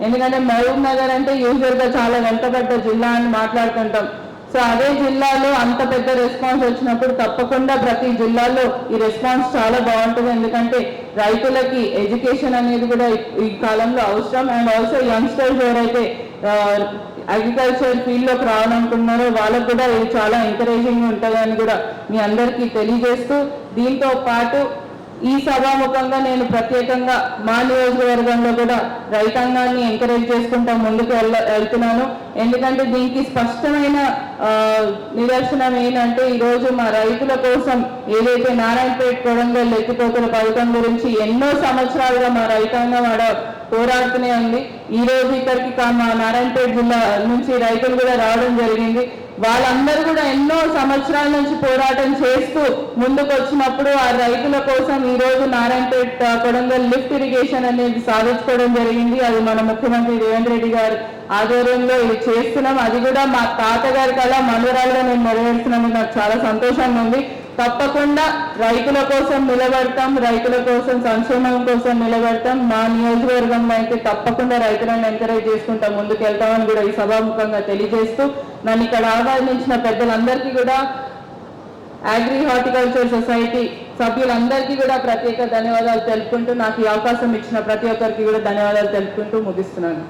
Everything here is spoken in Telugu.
ఎందుకంటే మహబూబ్ నగర్ అంటే యూజువల్గా చాలా చాలా వెంటబడ్డ జిల్లా అని మాట్లాడుతుంటాం. సో అదే జిల్లాలో అంత పెద్ద రెస్పాన్స్ వచ్చినప్పుడు తప్పకుండా ప్రతి జిల్లాలో ఈ రెస్పాన్స్ చాలా బాగుంటుంది. ఎందుకంటే రైతులకి ఎడ్యుకేషన్ అనేది కూడా ఈ- కాలంలో అవసరం. అండ్ ఆల్సో యంగ్స్టర్స్ ఎవరైతే అగ్రికల్చర్ ఫీల్డ్లోకి రావాలనుకుంటున్నారో వాళ్ళకు కూడా ఇది చాలా ఎంకరేజింగ్ ఉంటుందని కూడా మీ అందరికీ తెలియజేస్తూ దీంతో పాటు ఈ సభాముఖంగా నేను ప్రత్యేకంగా మా నియోజకవర్గంలో కూడా రైతాంగాన్ని ఎంకరేజ్ చేసుకుంటా ముందుకు వెళ్ళ వెళ్తున్నాను. ఎందుకంటే దీనికి స్పష్టమైన నిదర్శనం ఏంటంటే ఈరోజు మా రైతుల కోసం ఏదైతే నారాయణపేట కొడంగల్ ఎత్తిపోతుల పథకం గురించి ఎన్నో సంవత్సరాలుగా మా రైతాంగం ఆడ పోరాడుతూనే ఉంది. ఈ రోజు ఇక్కడికి కా- మా నారాయణపేట జిల్లా నుంచి రైతులు కూడా రావడం జరిగింది. వాళ్ళందరూ కూడా ఎన్నో సంవత్సరాల నుంచి పోరాటం చేస్తూ ముందుకు వచ్చినప్పుడు ఆ రైతుల కోసం ఈ రోజు నారాయణపేట కొడంగల్ లిఫ్ట్ ఇరిగేషన్ అనేది సాధించుకోవడం జరిగింది. అది మన ముఖ్యమంత్రి రేవంత్ రెడ్డి గారు ఆధ్వర్యంలో ఇది చేస్తున్నాం. అది కూడా మా తాతగారి కళ మనోరాలుగా మేము నెరవేరుస్తున్నాను నాకు చాలా సంతోషంగా ఉంది. తప్పకుండా రైతుల కోసం నిలబడతాం రైతుల కోసం సంక్షేమం కోసం నిలబడతాం. మా నియోజకవర్గంలో అయితే తప్పకుండా రైతులను ఎంకరేజ్ చేసుకుంటాం ముందుకు వెళ్తామని కూడా ఈ సభాముఖంగా తెలియజేస్తూ నన్ను ఇక్కడ ఆహ్వానించిన పెద్దలందరికీ కూడా అగ్రి హార్టికల్చర్ సొసైటీ సభ్యులందరికీ కూడా ప్రత్యేక ధన్యవాదాలు తెలుపుకుంటూ నాకు ఈ అవకాశం ఇచ్చిన ప్రతి ఒక్కరికి కూడా ధన్యవాదాలు తెలుపుకుంటూ ముగిస్తున్నాను.